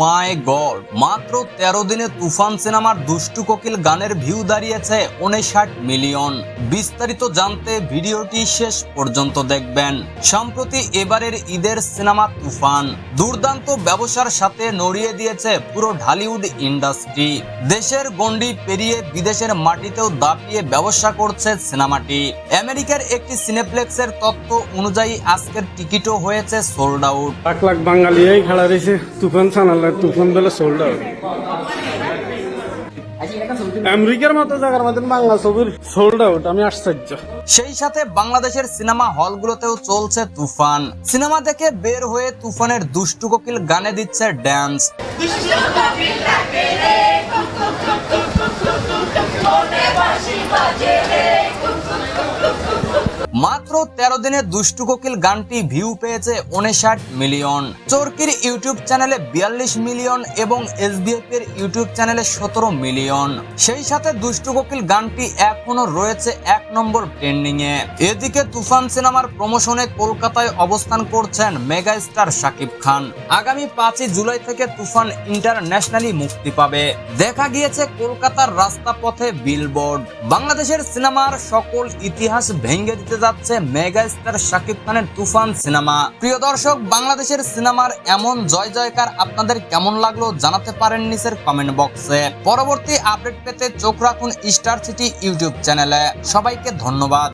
মাই god. মাত্র তেরো দিনে তুফান সিনেমার দুষ্টু কোকিল গানের ভিউ দাঁড়িয়েছে উনষাট মিলিয়ন। বিস্তারিত জানতে ভিডিওটি শেষ পর্যন্ত দেখবেন। সম্প্রতি এবারের ঈদের সিনেমা তুফান। দুর্দান্ত ব্যবসার সাথে নড়িয়ে দিয়েছে পুরো ঢালিউড ইন্ডাস্ট্রি। দেশের গণ্ডি পেরিয়ে বিদেশের মাটিতেও দাপিয়ে ব্যবসা করছে সিনেমাটি। আমেরিকার একটি সিনেপ্লেক্সের তত্ত্ব অনুযায়ী আজকের টিকিটও হয়েছে সোল্ড আউট। লাখ লাখ বাঙালি এই খেলা রয়েছে তুফান সানালে তুফান বেলা সোল্ড আমেরিকার মতো জায়গার মধ্যে বাংলা ছবির সোল্ড আউট আমি আশ্চর্য। সেই সাথে বাংলাদেশের সিনেমা হলগুলোতেও চলছে তুফান। সিনেমা থেকে বের হয়ে তুফানের দুষ্টু কোকিল গানে দিচ্ছে ড্যান্স মাত্র তেরো দিনে দুষ্টু কোকিল গানটি ভিউ পেয়েছে উনষাট মিলিয়ন। চরকির ইউটিউব চ্যানেলে বিয়াল্লিশ মিলিয়ন এবং এসবিএফ এর ইউটিউব চ্যানেলে সতেরো মিলিয়ন। সেই সাথে দুষ্টু কোকিল গানটি এখনও রয়েছে এক নম্বর ট্রেন্ডিং এ। এদিকে তুফান সিনেমার প্রমোশনে কলকাতায় অবস্থান করছেন মেগা স্টার শাকিব খান। আগামী পাঁচই জুলাই থেকে তুফান ইন্টারন্যাশনালি মুক্তি পাবে। দেখা গিয়েছে কলকাতার রাস্তা পথে বিলবোর্ড বাংলাদেশের সিনেমার সকল ইতিহাস ভেঙে দিতে যাচ্ছে মেগা স্টার শাকিব খানের তুফান সিনেমা। প্রিয় দর্শক, বাংলাদেশের সিনেমার এমন জয় জয়কার আপনাদের কেমন লাগল জানাতে পারেন নিচের কমেন্ট বক্সে পরবর্তী আপডেট পেতে চোখ রাখুন স্টার সিটি ইউটিউব চ্যানেলে। সবাইকে ধন্যবাদ।